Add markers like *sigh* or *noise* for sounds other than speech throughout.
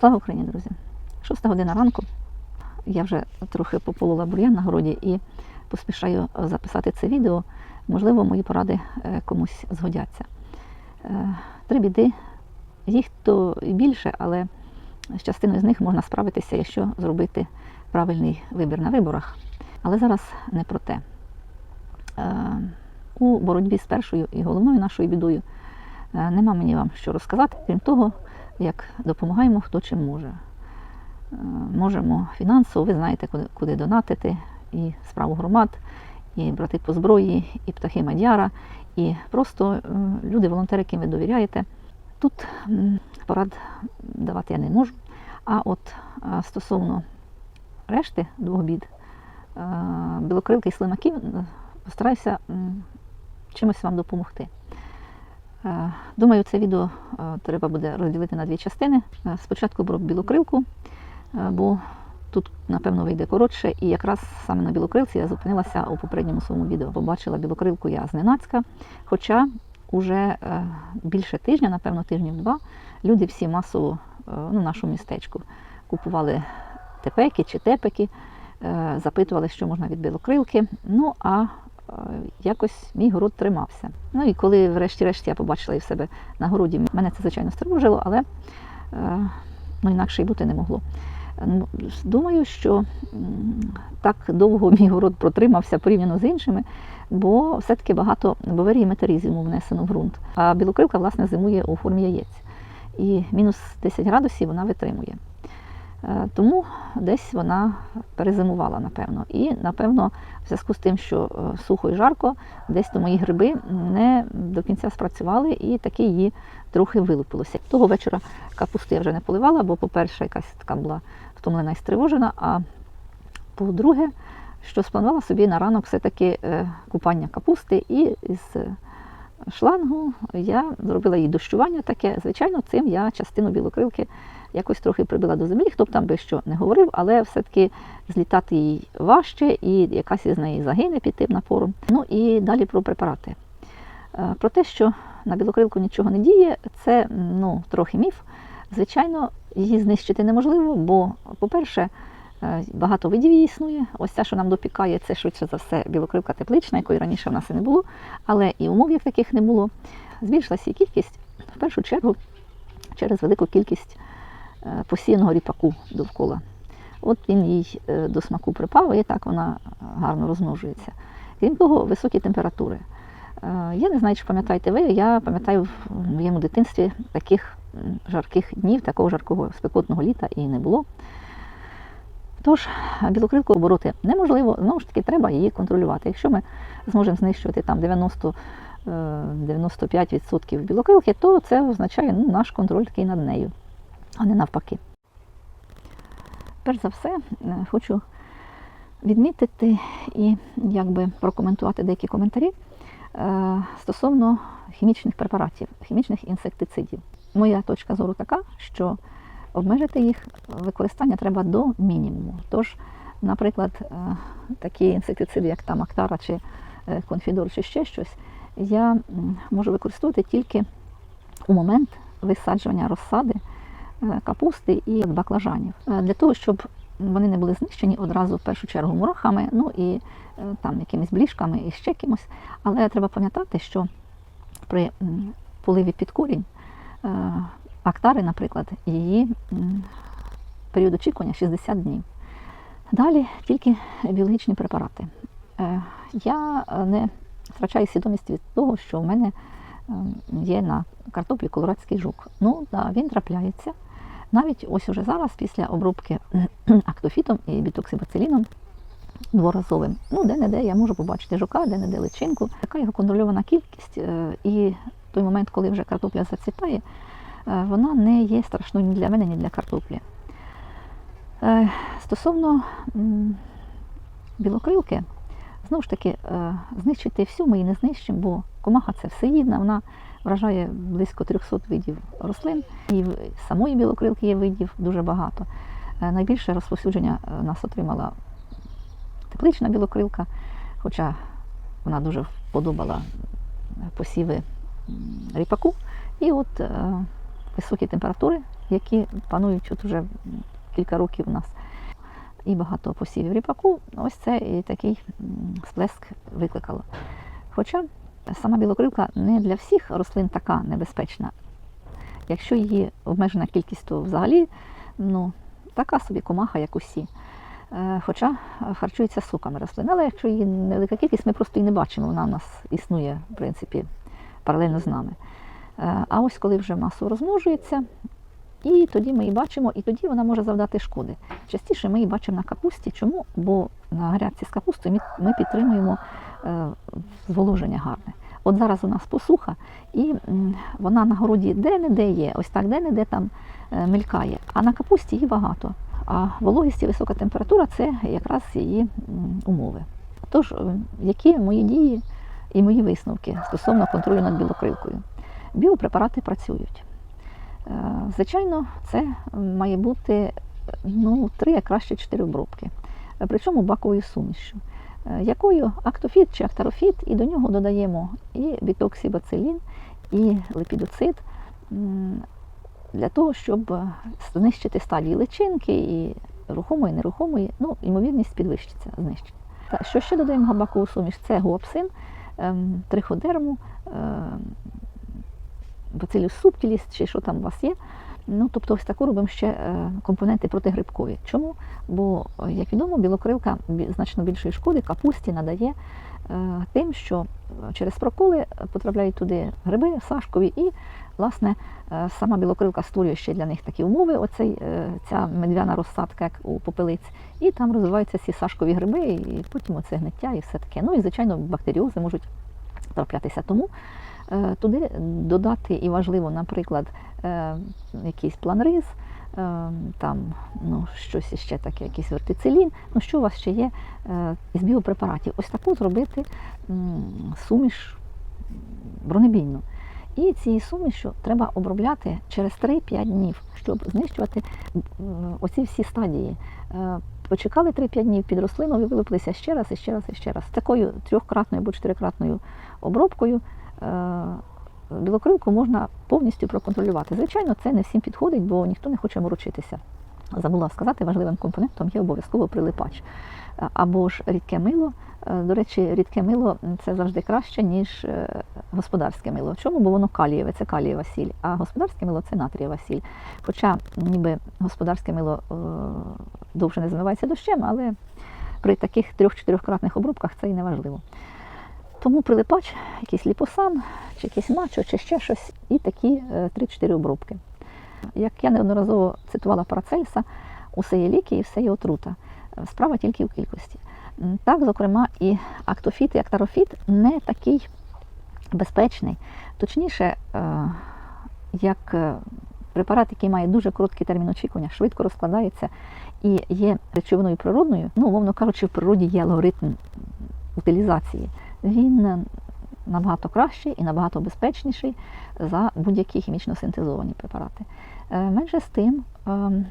Слава Україні, друзі! Шоста година ранку. Я вже трохи пополола бур'ян на городі і поспішаю записати це відео. Можливо, мої поради е, комусь згодяться. Е, Три біди, їх то і більше, але з частиною з них можна справитися, якщо зробити правильний вибір на виборах. Але зараз не про те. Е, У боротьбі з першою і головною нашою бідою нема мені вам що розказати, крім того, як допомагаємо хто чим може. Е, Можемо фінансово, ви знаєте, куди, донатити, і справу громад, і брати по зброї, і птахи Мадяра, і просто е, люди, волонтери, яким ви довіряєте. Тут порад давати я не можу. А от е, стосовно решти двох бід, білокрилки і слимаків, постараюся чимось вам допомогти. Е, Думаю, це відео е, треба буде розділити на дві частини. Е, Спочатку про білокрилку, бо тут, напевно, вийде коротше, і якраз саме на білокрилці я зупинилася у попередньому своєму відео. Побачила білокрилку я зненацька, хоча уже більше тижня, напевно, тижнів два, люди всі масово ну, в нашому містечку купували тепеки чи тепеки, запитували, що можна від білокрилки. Ну а якось мій город тримався. Ну і коли, врешті-решт, я побачила і в себе на городі, мене це, звичайно, стривожило, але е, ну, інакше й бути не могло. Думаю, що так довго мій город протримався порівняно з іншими, бо все-таки багато баверії метарізму внесено в ґрунт. А білокрилка, власне, зимує у формі яєць. І мінус 10 градусів вона витримує. Е, Тому десь вона перезимувала, напевно. І, напевно, в зв'язку з тим, що е, сухо і жарко, десь то мої гриби не до кінця спрацювали і таки її трохи вилупилося. Того вечора капусти я вже не поливала, бо, по-перше, якась така була втомлена і стривожена. А по-друге, що спланувала собі на ранок все-таки е, купання капусти, і з шлангу я зробила їй дощування таке. Звичайно, цим я частину білокрилки якось трохи прибила до землі, хто б там би що не говорив, але все-таки злітати їй важче, і якась із неї загине під тим напором. Ну і далі про препарати. Е, Про те, що на білокрилку нічого не діє, це ну, трохи міф. Звичайно, її знищити неможливо, бо, по-перше, е, багато видів її існує. Ось ця, що нам допікає, це швидше за все білокрилка теплична, якої раніше в нас і не було, але і умов як таких не було. Збільшилася її кількість в першу чергу через велику кількість посіяного ріпаку довкола. От він їй е, до смаку припав, і так вона е, гарно розмножується. Крім того, високі температури. Е, Я не знаю, чи пам'ятаєте ви, я пам'ятаю в моєму дитинстві таких жарких днів, такого жаркого спекотного літа і не було. Тож білокрилку обороти неможливо, знову ж таки, треба її контролювати. Якщо ми зможемо знищувати там 90 е, 95% білокрилки, то це означає ну, наш контроль такий над нею, а не навпаки. Перш за все, е, хочу відмітити і якби прокоментувати деякі коментарі е, стосовно хімічних препаратів, хімічних інсектицидів. Моя точка зору така, що обмежити їх використання треба до мінімуму. Тож, наприклад, е, такі інсектициди, як там Актара чи Конфідор, чи ще щось, я можу використовувати тільки у момент висаджування розсади капусти і баклажанів. Е, Для того, щоб вони не були знищені одразу в першу чергу мурахами, ну і е, там якимись бліжками і ще кимось. Але треба пам'ятати, що при поливі під корінь е, актари, наприклад, її період очікування 60 днів. Далі тільки біологічні препарати. Е, Я е, не втрачаю свідомість від того, що в мене е, є на картоплі колорадський жук. Ну, да, він трапляється. Навіть ось уже зараз, після обробки *clears throat* актофітом і бітоксибациліном дворазовим, ну, де-не-де я можу побачити жука, де-не-де личинку. Така його контрольована кількість, е, і той момент, коли вже картопля зацвітає, е, вона не є страшною ні для мене, ні для картоплі. Е, Стосовно білокрилки, знову ж таки, знищити всю ми її не знищимо, бо комаха це всеїдна, вона вражає близько 300 видів рослин, і самої білокрилки є видів дуже багато. Е, Найбільше розповсюдження е, нас отримала теплична білокрилка, хоча вона дуже вподобала посіви ріпаку. І от е, високі температури які панують от уже кілька років у нас. І багато посівів ріпаку, ось це і такий сплеск викликало. Хоча сама білокрилка не для всіх рослин така небезпечна. Якщо її обмежена кількість, то взагалі ну, така собі комаха, як усі. Е, Хоча харчується соками рослин. Але якщо її невелика кількість, ми просто її не бачимо. Вона у нас існує, в принципі, паралельно з нами. Е, А ось коли вже масово розмножується, і тоді ми її бачимо, і тоді вона може завдати шкоди. Частіше ми її бачимо на капусті. Чому? Бо на грядці з капустою ми, ми підтримуємо е, зволоження гарне. От зараз у нас посуха, і вона на городі де-не-де є, ось так де-не-де там е, мелькає. А на капусті її багато. А вологість і висока температура це якраз її умови. Тож, е, які мої дії і мої висновки стосовно контролю над білокрилкою? Біопрепарати працюють. Е, Звичайно, це має бути ну, три, а краще чотири обробки. Причому баковою сумішю, якою актофіт чи актарофіт, і до нього додаємо і бітоксибацилін, і липідоцит для того, щоб е, знищити стадії личинки і рухомої, нерухомої, ну, ймовірність підвищиться, знищення. Та, що ще додаємо в бакову суміш? Це гуапсин, ем, триходерму, ем, бацилюс субтіліс, чи що там у вас є. Ну, тобто ось таку робимо ще е, компоненти протигрибкові. Чому? Бо, е, як відомо, білокрилка значно більшої шкоди капусті надає е, тим, що через проколи потрапляють туди гриби сашкові, і, власне, е, сама білокрилка створює ще для них такі умови, оцей, е, ця медвяна розсадка, як у попелиць, і там розвиваються ці сашкові гриби, і потім оце гниття і все таке. Ну і, звичайно, бактеріози можуть траплятися. Тому е, туди додати і важливо, наприклад, е, якийсь планриз, е, там ну, щось іще таке, якийсь вертицелін, ну що у вас ще є е, із біопрепаратів. Ось таку зробити суміш бронебійну. І цією сумішю треба обробляти через 3-5 днів, щоб знищувати оці всі стадії. Е, Почекали 3-5 днів під рослину, вилупилися ще раз, і ще раз, і ще раз. Такою трьохкратною або чотирикратною обробкою е, білокрилку можна повністю проконтролювати. Звичайно, це не всім підходить, бо ніхто не хоче морочитися. Забула сказати, важливим компонентом є обов'язково прилипач. Е, Або ж рідке мило. Е, До речі, рідке мило це завжди краще, ніж е, господарське мило. Чому? Бо воно калієве, це калієва сіль, а господарське мило це натрієва сіль. Хоча ніби господарське мило е, довше не змивається дощем, але при таких трьох-чотирьохкратних обробках це і не важливо. Тому прилипач, якийсь ліпосан, чи якийсь мачо, чи ще щось, і такі е, 3-4 обробки. Як я неодноразово цитувала Парацельса, усе є ліки і все є отрута. Е, Справа тільки в кількості. Так, зокрема, і актофіт, і актарофіт не такий безпечний. Точніше, е, як е, препарат, який має дуже короткий термін очікування, швидко розкладається і є речовиною природною, ну, умовно кажучи, в природі є алгоритм утилізації. Він е, набагато кращий і набагато безпечніший за будь-які хімічно синтезовані препарати. Е, Менше з тим, ем,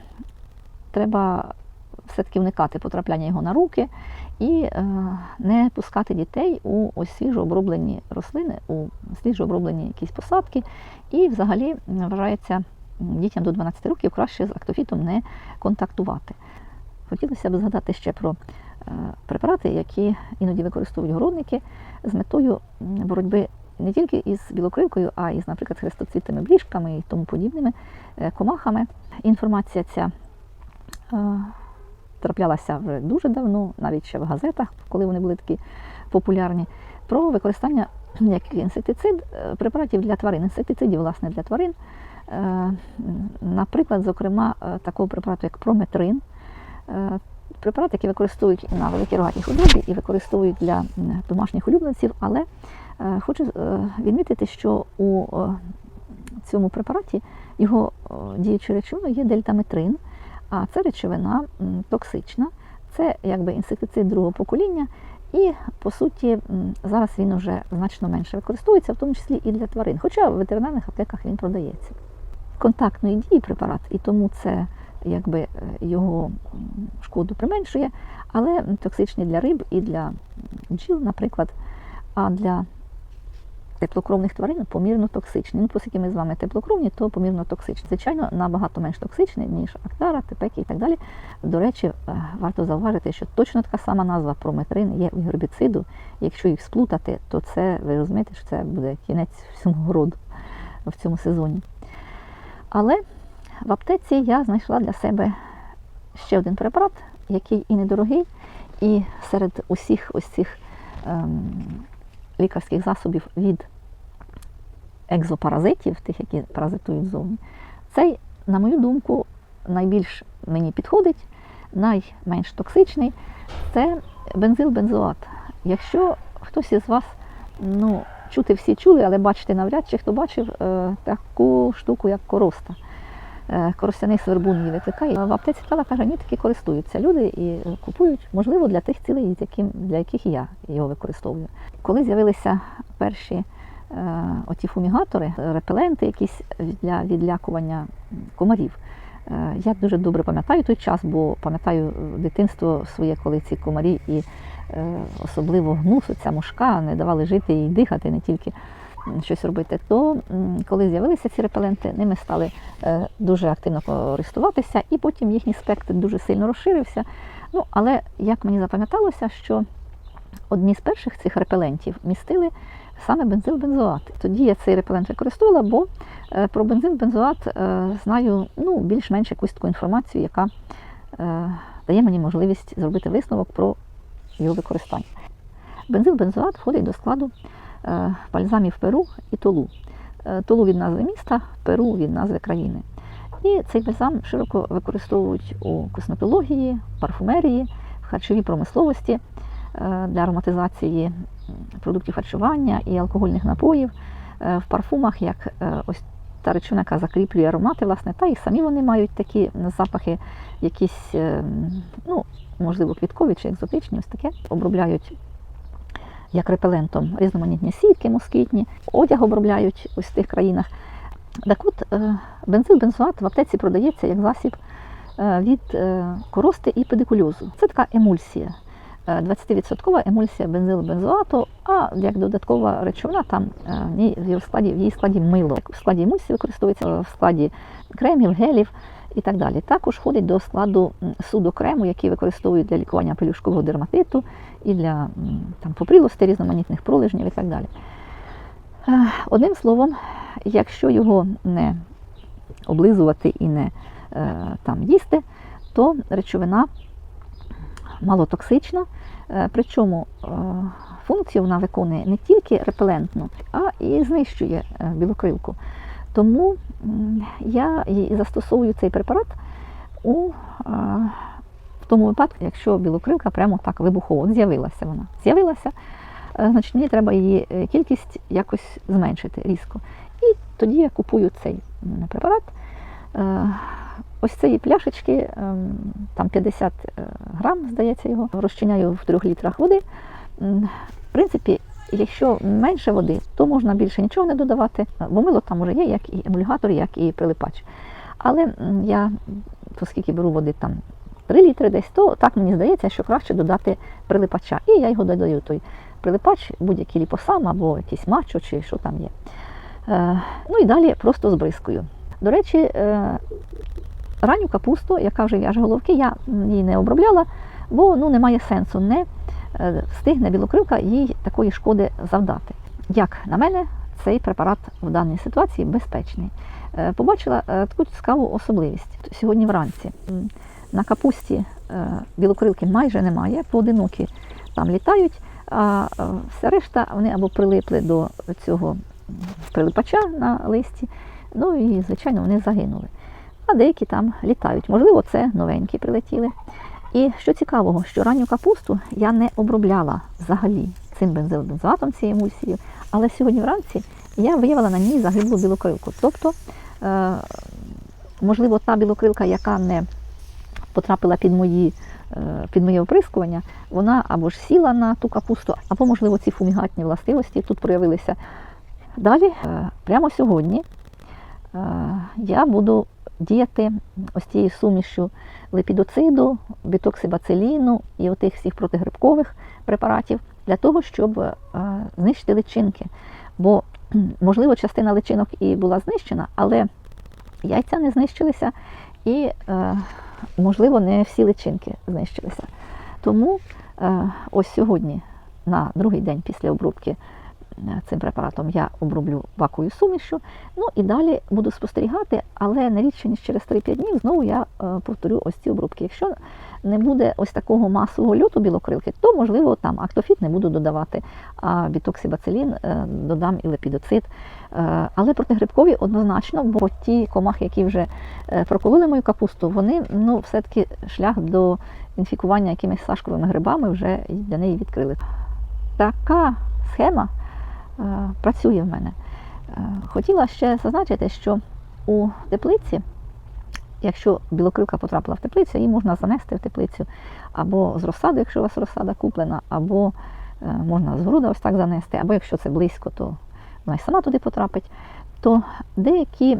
треба все-таки уникати потрапляння його на руки і е, не пускати дітей у ось свіжо оброблені рослини, у свіжо оброблені якісь посадки. І взагалі вважається дітям до 12 років краще з актофітом не контактувати. Хотілося б згадати ще про е, препарати, які іноді використовують городники з метою боротьби не тільки із білокривкою, а й з, наприклад, хрестоцвітими бліжками і тому подібними е, комахами. Інформація ця е, траплялася вже дуже давно, навіть ще в газетах, коли вони були такі популярні, про використання як інсектицид е, препаратів для тварин, інсектицидів, власне, для тварин. Е, Наприклад, зокрема, е, такого препарату, як прометрин. Препарат, який використовують на великій рогатій худобі, і використовують для домашніх улюбленців, але е, хочу е, відмітити, що у е, цьому препараті його діючою речовиною є дельтаметрин, а це речовина токсична, це якби інсектицид другого покоління, і по суті зараз він уже значно менше використовується, в тому числі і для тварин. Хоча в ветеринарних аптеках він продається. Контактної дії препарат, і тому це якби е, його шкоду применшує, але токсичний для риб і для бджіл, наприклад, а для теплокровних тварин помірно токсичний. Ну, оскільки ми з вами теплокровні, то помірно токсичний. Звичайно, набагато менш токсичний, ніж актара, тепеки і так далі. До речі, е, варто зауважити, що точно така сама назва прометрин є у гербіциду. Якщо їх сплутати, то це ви розумієте, що це буде кінець всього городу в цьому сезоні. Але в аптеці я знайшла для себе ще один препарат, який і недорогий, і серед усіх ось цих ем, лікарських засобів від екзопаразитів, тих, які паразитують зовні, цей, на мою думку, найбільш мені підходить, найменш токсичний це бензилбензоат. Якщо хтось із вас, ну, чути всі чули, але бачити навряд чи хто бачив е, таку штуку, як короста. Е, Коростяний свербун її викликає. В аптеці Тала каже, ні, таки користуються люди і е, купують, можливо, для тих цілей, для яких я його використовую. Коли з'явилися перші е, оті фумігатори, репеленти якісь для відлякування комарів. Я дуже добре пам'ятаю той час, бо пам'ятаю дитинство своє, коли ці комарі і особливо гнусу, ця мушка не давали жити і дихати, не тільки щось робити. То коли з'явилися ці репеленти, ними стали е, дуже активно користуватися, і потім їхній спектр дуже сильно розширився. Ну, але як мені запам'яталося, що одні з перших цих репелентів містили саме бензилбензоат. Тоді я цей репелент використовувала, бо е, про бензилбензоат е, знаю ну, більш-менш якусь таку інформацію, яка дає мені можливість зробити висновок про його використання. Бензилбензоат входить до складу бальзамів Перу і Толу. Е, Толу від назви міста, Перу від назви країни. І цей бальзам широко використовують у косметології, парфумерії, в харчовій промисловості е, для ароматизації продуктів харчування і алкогольних напоїв, е, в парфумах, як е, ось та речовина, яка закріплює аромати, власне, та і самі вони мають такі запахи, якісь, е, ну, можливо, квіткові чи екзотичні, ось таке, обробляють як репелентом різноманітні сітки москітні, одяг обробляють ось в тих країнах. Так от, е, бензилбензоат в аптеці продається як засіб е, від е, корости і педикульозу. Це така емульсія. Е, 20% емульсія бензилбензоату, а як додаткова речовина там в її складі, в її складі мило. В складі емульсії використовується в складі кремів, гелів і так далі. Також входить до складу судокрему, який використовують для лікування пелюшкового дерматиту і для там, поприлостей, різноманітних пролежнів і так далі. Е, Одним словом, якщо його не облизувати і не е, там їсти, то речовина малотоксична, е, причому функцію вона виконує не тільки репелентну, а і знищує білокрилку. Тому я застосовую цей препарат у в тому випадку, якщо білокрилка прямо так вибухово от з'явилася вона. З'явилася, е, значить мені треба її е, кількість якось зменшити різко. І тоді я купую цей препарат. Е, Ось цієї пляшечки, ем, там 50 е, грам, здається, його, розчиняю в 3 літрах води. В принципі, якщо менше води, то можна більше нічого не додавати, бо мило там уже є як і емульгатор, як і прилипач. Але я, оскільки беру води там 3 літри десь, то так мені здається, що краще додати прилипача. І я його додаю той прилипач, будь-який ліпосам або якийсь мачо, чи що там є. Е, Ну і далі просто збризкую. До речі, е, ранню капусту, яка вже в'яже головки, я її не обробляла, бо ну, немає сенсу, не е, встигне білокрилка їй такої шкоди завдати. Як на мене, цей препарат в даній ситуації безпечний. Побачила таку цікаву особливість. Сьогодні вранці на капусті е, білокрилки майже немає, поодинокі там літають, а е, все решта вони або прилипли до цього прилипача на листі, ну і, звичайно, вони загинули а деякі там літають. Можливо, це новенькі прилетіли. І що цікавого, що ранню капусту я не обробляла взагалі цим бензилбензоатом, цією емульсією, але сьогодні вранці я виявила на ній загиблу білокрилку. Тобто, е, можливо, та білокрилка, яка не потрапила під мої. е, Під моє оприскування, вона або ж сіла на ту капусту, або, можливо, ці фумігатні властивості тут проявилися. Далі, е, прямо сьогодні, е, я буду діяти ось цією сумішю лепідоциду, бітоксибациліну і отих всіх протигрибкових препаратів для того, щоб знищити личинки. Бо, *clears throat* можливо, частина личинок і була знищена, але яйця не знищилися, і, можливо, не всі личинки знищилися. Тому е, ось сьогодні, на другий день після обробки цим препаратом, я оброблю баковою сумішю. Ну і далі буду спостерігати, але не рідше, ніж через 3-5 днів знову я е, повторю ось ці обробки. Якщо не буде ось такого масового льоту білокрилки, то можливо там актофіт не буду додавати, а бітоксибацилін е, додам і лепідоцит. Е, Але протигрибкові однозначно, бо ті комахи, які вже прокололи мою капусту, вони ну, все-таки шлях до інфікування якимись сашковими грибами вже для неї відкрили. Така схема працює в мене. Е, Хотіла ще зазначити, що у теплиці, якщо білокрилка потрапила в теплицю, її можна занести в теплицю або з розсаду, якщо у вас розсада куплена, або е, можна з груда ось так занести, або якщо це близько, то вона й сама туди потрапить. То деякі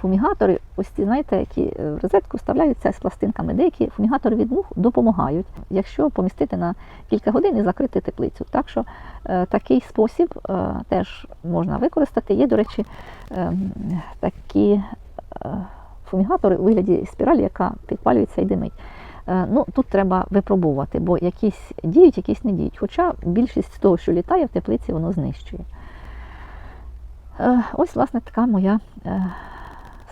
фумігатори, ось ці, знаєте, які е, в розетку вставляються з пластинками, деякі фумігатори від мух допомагають, якщо помістити на кілька годин і закрити теплицю. Так що е, такий спосіб е, теж можна використати. Є, до речі, такі фумігатори у вигляді спіралі, яка підпалюється і димить. Ну, тут треба випробувати, бо якісь діють, якісь не діють. Хоча більшість того, що літає в теплиці, воно знищує. Е, Ось, власне, така моя е,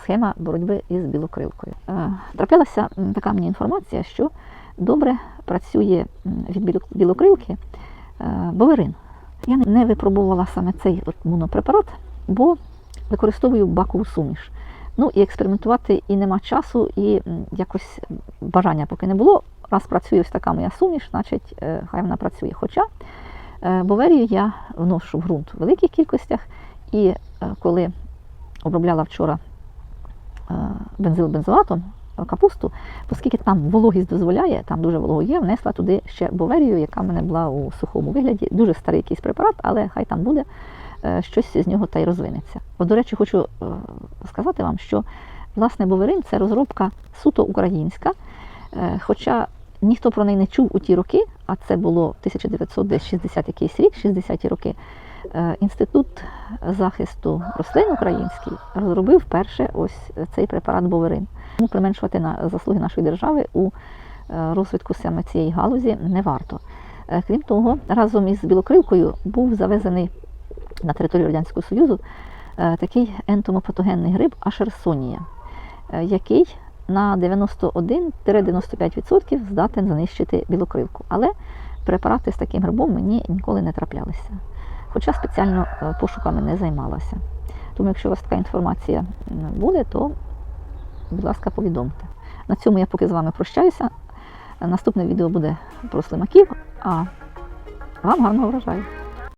схема боротьби із білокрилкою. Е, Траплялася така мені інформація, що добре працює від білокрилки боверин. Я не- випробувала саме цей от монопрепарат, бо використовую бакову суміш. Ну і експериментувати і нема часу, і якось бажання поки не було. Раз працює ось така моя суміш, значить хай вона працює. Хоча боверію я вношу в ґрунт в великих кількостях, і е, коли обробляла вчора е, бензилбензоатом е, капусту, оскільки там вологість дозволяє, там дуже волого є, внесла туди ще боверію, яка в мене була у сухому вигляді. Дуже старий якийсь препарат, але хай там буде щось з нього та й розвинеться. От, до речі, хочу сказати вам, що власне боверин це розробка суто українська, хоча ніхто про неї не чув у ті роки, а це було 1960 якийсь рік, 60-ті роки. Е, Інститут захисту рослин український розробив перше ось цей препарат боверин. Тому применшувати на заслуги нашої держави у е, розвитку саме цієї галузі не варто. Е, Крім того, разом із білокрилкою був завезений на територію Радянського Союзу такий ентомопатогенний гриб Ашерсонія, який на 91-95% здатен знищити білокрилку. Але препарати з таким грибом мені ніколи не траплялися. Хоча спеціально е, пошуками не займалася. Тому, якщо у вас така інформація буде, то, будь ласка, повідомте. На цьому я поки з вами прощаюся. Наступне відео буде про слимаків, а вам гарного врожаю!